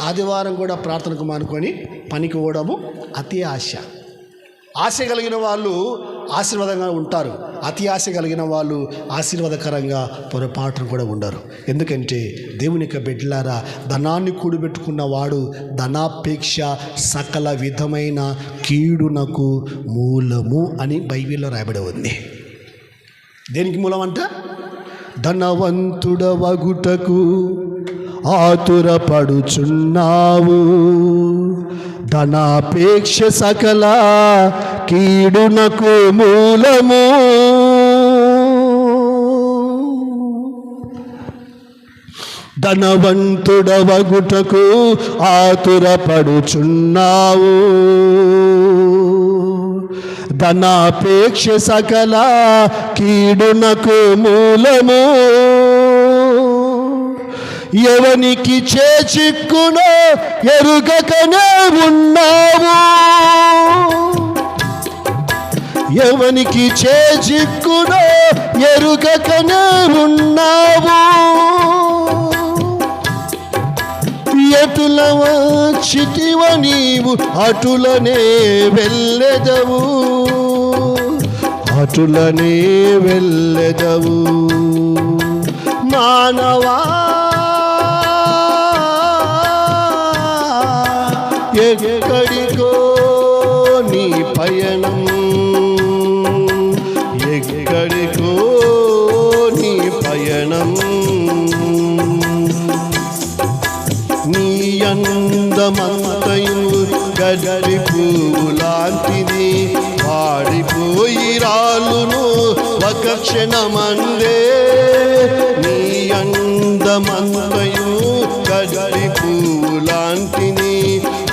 ఆదివారం కూడా ప్రార్థనకు మానుకొని పనికి పోవడము అతి ఆశ. ఆశ కలిగిన వాళ్ళు ఆశీర్వాదంగా ఉంటారు. అతి ఆశ కలిగిన వాళ్ళు ఆశీర్వాదకరంగా పొరపాటును కూడా ఉండరు. ఎందుకంటే దేవుని యొక్క బిడ్డలారా ధనాన్ని కూడిపెట్టుకున్న వాడు ధనాపేక్ష సకల విధమైన కీడునకు మూలము అని బైబిల్లో రాయబడి ఉంది. దేనికి మూలం అంట ధనవంతుడవగుటకు. ఆతురపడుచున్నావు. ధనాపేక్ష సకల కీడునకు మూలము. ధనవంతుడవగుటకు ఆతురపడుచున్నావు. ధనాపేక్ష సకల కీడునకు మూలము. ఎవనికి చేచిక్కునో ఎరుగకనే ఉన్నావు. ఎవనికి చేచిక్కునో ఎరుగకనే ఉన్నావు. ఎటుల చితివ నీవు అటులనే వెళ్ళెదవు. అటులనే వెళ్ళెదవు. మానవా పయనం. ఎక్కడికో నీ పయనం. నీ అందమంతయు గడ్డి పువ్వులాంటిది పాడిపోయి రాలును ఒక క్షణమందే. నీ అందమంతయు గడ్డి పువ్వులాంటిది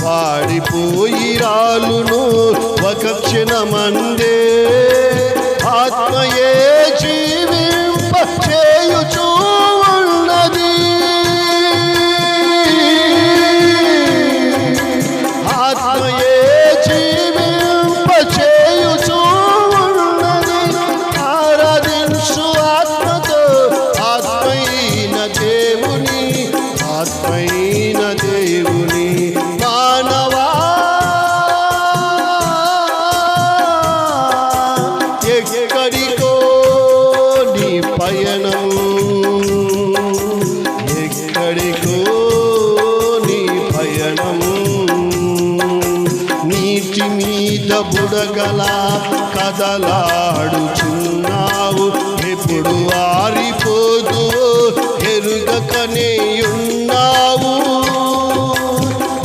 వాడిపోయి రాలును ఒక క్షణమందే. ఆత్మయే జీవ పయనం ఎక్కడికో నీ పయనం నీటి మీద కదలాడుచున్నావు. ఎప్పుడు ఆరిపోదు ఎరుగకనే ఉన్నావు.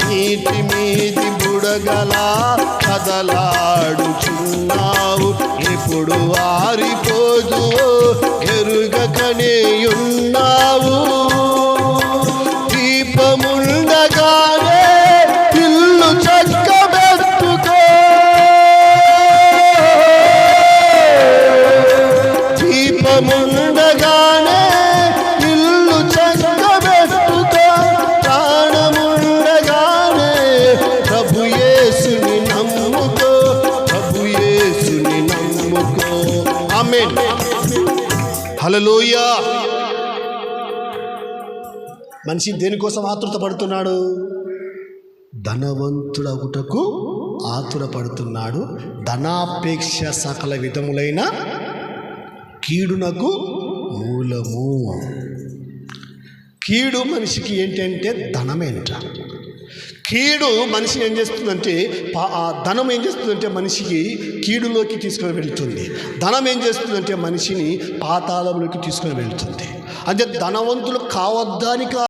నీటి మీది చూడగలా కదలాడుచున్నావు. ఎప్పుడు వారిపోదు ఎరుగకనే ఉన్నా హల్లెలూయా. మనిషి దేనికోసం ఆతృత పడుతున్నాడు ధనవంతుడగుటకు ఆతురపడుతున్నాడు. ధనాపేక్ష సకల విధములైన కీడునకు మూలము. కీడు మనిషికి ఏంటంటే ధనమేంట. కీడు మనిషి ఏం చేస్తుందంటే పా ఆ ధనం ఏం చేస్తుందంటే మనిషికి కీడులోకి తీసుకొని వెళ్తుంది. ధనం ఏం చేస్తుందంటే మనిషిని పాతాళంలోకి తీసుకొని వెళ్తుంది. అంటే ధనవంతులు కావద్దాని